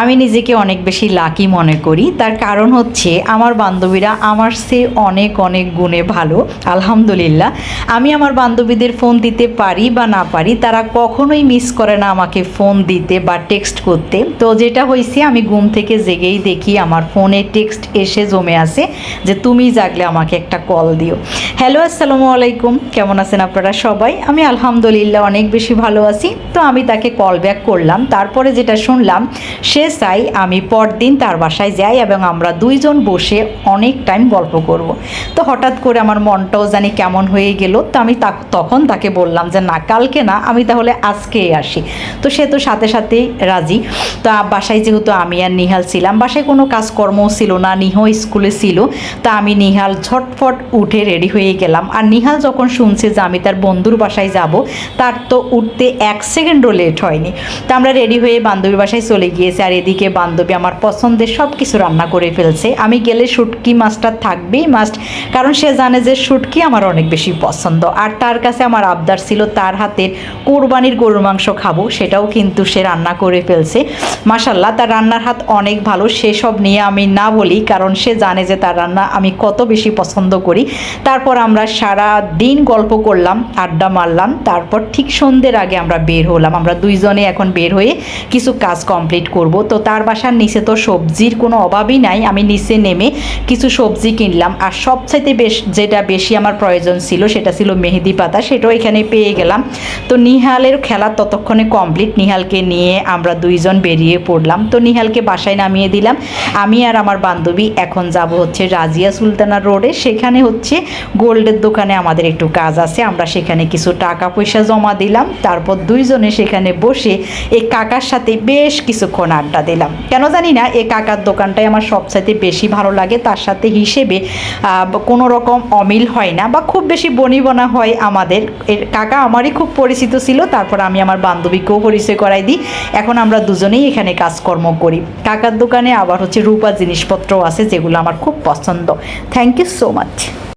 আমি নিজেকে অনেক বেশি লাকি মনে করি। তার কারণ হচ্ছে আমার বান্ধবীরা আমার সে অনেক অনেক গুণে ভালো। আলহামদুলিল্লাহ। আমি আমার বান্ধবীদের ফোন দিতে পারি বা না পারি, তারা কখনোই মিস করে না আমাকে ফোন দিতে বা টেক্সট করতে। তো যেটা হয়েছে, আমি ঘুম থেকে জেগেই দেখি আমার ফোনে টেক্সট এসে জমে আছে যে, তুমি জাগলে আমাকে একটা কল দিও। হ্যালো, আসসালামু আলাইকুম। কেমন আছেন আপনারা সবাই? আমি আলহামদুলিল্লাহ অনেক বেশি ভালো আছি। তো আমি তাকে কল ব্যাক করলাম। তারপরে যেটা শুনলাম, সে চাই আমি পরদিন তার বাসায় যাই এবং আমরা দুইজন বসে অনেক টাইম গল্প করব। তো হঠাৎ করে আমার মনটাও জানি কেমন হয়ে গেল। তো আমি তখন তাকে বললাম যে, না, কালকে না, আমি তাহলে আজকেই আসি। তো সে তো সাথে সাথেই রাজি। তো বাসায় যেহেতু আমি আর নিহাল ছিলাম, বাসায় কোনো কাজকর্মও ছিল না, নিহ স্কুলে ছিল। তা আমি নিহাল ঝটফট উঠে রেডি হয়ে গেলাম। আর নিহাল যখন শুনছে যে আমি তার বন্ধুর বাসায় যাব, তার তো উঠতে এক সেকেন্ডও লেট হয়নি। তো আমরা রেডি হয়ে বান্ধবীর বাসায় চলে গিয়েছি আর এদিকে বান্ধবী আমার পছন্দের সব কিছু রান্না করে ফেলছে। আমি গেলে শুটকি মাছটা থাকবেই মাস্ট কারণ সে জানে যে শুটকি আমার অনেক বেশি পছন্দ। আর তার কাছে আমার আবদার ছিল তার হাতের কোরবানির গরুর মাংস খাব, সেটাও কিন্তু সে রান্না করে ফেলছে। মাসাল্লাহ তার রান্নার হাত অনেক ভালো, সেসব নিয়ে আমি না বলি, কারণ সে জানে যে তার রান্না আমি কত বেশি পছন্দ করি। তারপর আমরা সারা দিন গল্প করলাম, আড্ডা মারলাম, তারপর ঠিক সন্ধ্যের আগে আমরা বের হলাম। আমরা দুইজনে এখন বের হয়ে কিছু কাজ কমপ্লিট করব। তো তার বাসার নিচে তো সবজির কোনো অভাবই নাই। আমি নিচে নেমে কিছু সবজি কিনলাম। আর সবচাইতে বেশ, যেটা বেশি আমার প্রয়োজন ছিল, সেটা ছিল মেহেদি পাতা। সেটাও এখানে পেয়ে গেলাম। তো নিহালের খেলা ততক্ষণে কমপ্লিট নিহালকে নিয়ে আমরা দুইজন বেরিয়ে পড়লাম। তো নিহালকে বাসায় নামিয়ে দিলাম। আমি আর আমার বান্ধবী এখন যাব হচ্ছে রাজিয়া সুলতানা রোডে সেখানে হচ্ছে গোল্ডের দোকানে আমাদের একটু কাজ আছে, আমরা সেখানে কিছু টাকা পয়সা জমা দিলাম, তারপর দুইজনে সেখানে বসে এই কাকার সাথে বেশ কিছুক্ষণ আড্ডা দিলাম। কেন জানি না, এই কাকার দোকানটাই আমার সবচাইতে বেশি ভালো লাগে, তার সাথে হিসেবে কোনো রকম অমিল হয় না বা খুব বেশি বনিবনা হয় আমাদের। এর কাকা আমারই খুব পরিচিত ছিল, তারপর আমি আমার বান্ধবীকেও পরিচয় করাই দিই। এখন আমরা দুজনেই এখানে কাজকর্ম করি। কাকার দোকানে আবার হচ্ছে রূপা জিনিসপত্র আছে, যেগুলো আমার খুব পছন্দ। Thank you so much